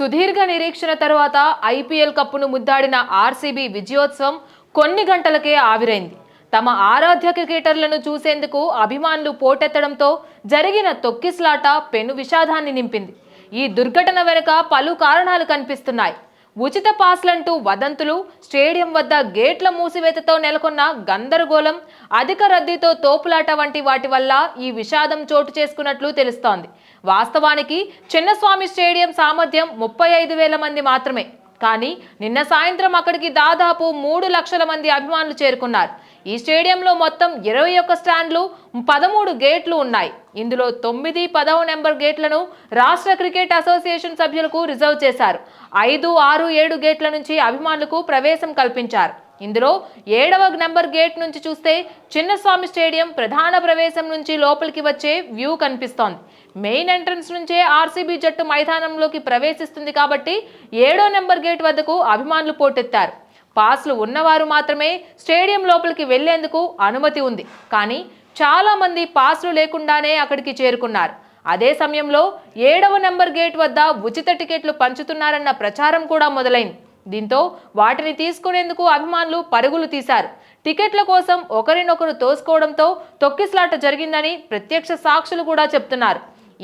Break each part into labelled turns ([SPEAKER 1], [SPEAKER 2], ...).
[SPEAKER 1] సుదీర్ఘ నిరీక్షణ తరువాత ఐపీఎల్ కప్పును ముద్దాడిన ఆర్సీబీ విజయోత్సవం కొన్ని గంటలకే ఆవిరైంది. తమ ఆరాధ్య క్రికెటర్లను చూసేందుకు అభిమానులు పోటెత్తడంతో జరిగిన తొక్కిస్లాట పెను విషాదాన్ని నింపింది. ఈ దుర్ఘటన వెనుక పలు కారణాలు కనిపిస్తున్నాయి. ఉచిత పాస్లంటూ వదంతులు స్టేడియం వద్ద గేట్ల మూసివేతతో నెలకొన్న గందరగోళం అధిక రద్దీతో తోపులాట వంటి వాటి వల్ల ఈ విషాదం చోటు చేసుకున్నట్లు తెలుస్తోంది. వాస్తవానికి చిన్నస్వామి స్టేడియం సామర్థ్యం ముప్పై ఐదు వేల మంది మాత్రమే. కానీ నిన్న సాయంత్రం అక్కడికి దాదాపు మూడు లక్షల మంది అభిమానులు చేరుకున్నారు. ఈ స్టేడియంలో మొత్తం ఇరవై ఒక్క స్టాండ్లు పదమూడు గేట్లు ఉన్నాయి. ఇందులో తొమ్మిది పదవ నెంబర్ గేట్లను రాష్ట్ర క్రికెట్ అసోసియేషన్ సభ్యులకు రిజర్వ్ చేశారు. ఐదు ఆరు ఏడు గేట్ల నుంచి అభిమానులకు ప్రవేశం కల్పించారు. ఇందులో ఏడవ నెంబర్ గేట్ నుంచి చూస్తే చిన్నస్వామి స్టేడియం ప్రధాన ప్రవేశం నుంచి లోపలికి వచ్చే వ్యూ కనిపిస్తోంది. మెయిన్ ఎంట్రన్స్ నుంచే ఆర్సీబీ జట్టు మైదానంలోకి ప్రవేశిస్తుంది కాబట్టి ఏడో నెంబర్ గేట్ వద్దకు అభిమానులు పోటెత్తారు. పాస్లు ఉన్నవారు మాత్రమే స్టేడియం లోపలికి వెళ్ళేందుకు అనుమతి ఉంది. కానీ చాలామంది పాస్లు లేకుండానే అక్కడికి చేరుకున్నారు. అదే సమయంలో ఏడవ నెంబర్ గేట్ వద్ద ఉచిత టికెట్లు పంచుతున్నారన్న ప్రచారం కూడా మొదలైంది. దీంతో వాటిని తీసుకునేందుకు అభిమానులు పరుగులు తీశారు. టికెట్ల కోసం ఒకరినొకరు తోసుకోవడంతో తొక్కిస్లాట జరిగిందని ప్రత్యక్ష సాక్షులు కూడా చెప్తున్నారు.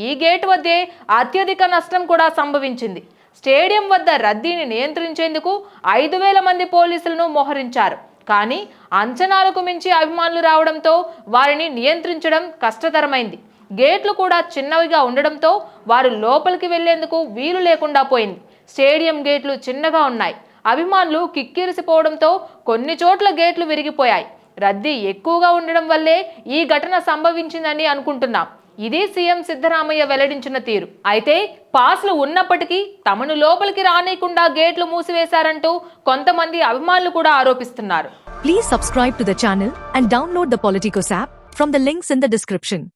[SPEAKER 1] ఈ గేట్ వద్దే అత్యధిక నష్టం కూడా సంభవించింది. స్టేడియం వద్ద రద్దీని నియంత్రించేందుకు ఐదు వేల మంది పోలీసులను మోహరించారు. కానీ అంచనాలకు మించి అభిమానులు రావడంతో వారిని నియంత్రించడం కష్టతరమైంది. గేట్లు కూడా చిన్నవిగా ఉండడంతో వారు లోపలికి వెళ్ళేందుకు వీలు లేకుండా పోయింది. స్టేడియం గేట్లు చిన్నగా ఉన్నాయి. అభిమానులు కిక్కిరిసిపోవడంతో కొన్ని చోట్ల గేట్లు విరిగిపోయాయి. రద్దీ ఎక్కువగా ఉండడం వల్లే ఈ ఘటన సంభవించిందని అనుకుంటున్నాం. ఇదే సీఎం సిద్ధరామయ్య వెల్లడించిన తీరు. అయితే పాస్లు ఉన్నప్పటికీ తమను లోపలికి రానియకుండా గేట్లు మూసివేశారంటూ కొంతమంది అభిమానులు కూడా ఆరోపిస్తున్నారు.
[SPEAKER 2] Please subscribe to the channel and download the Politico app from the links in the description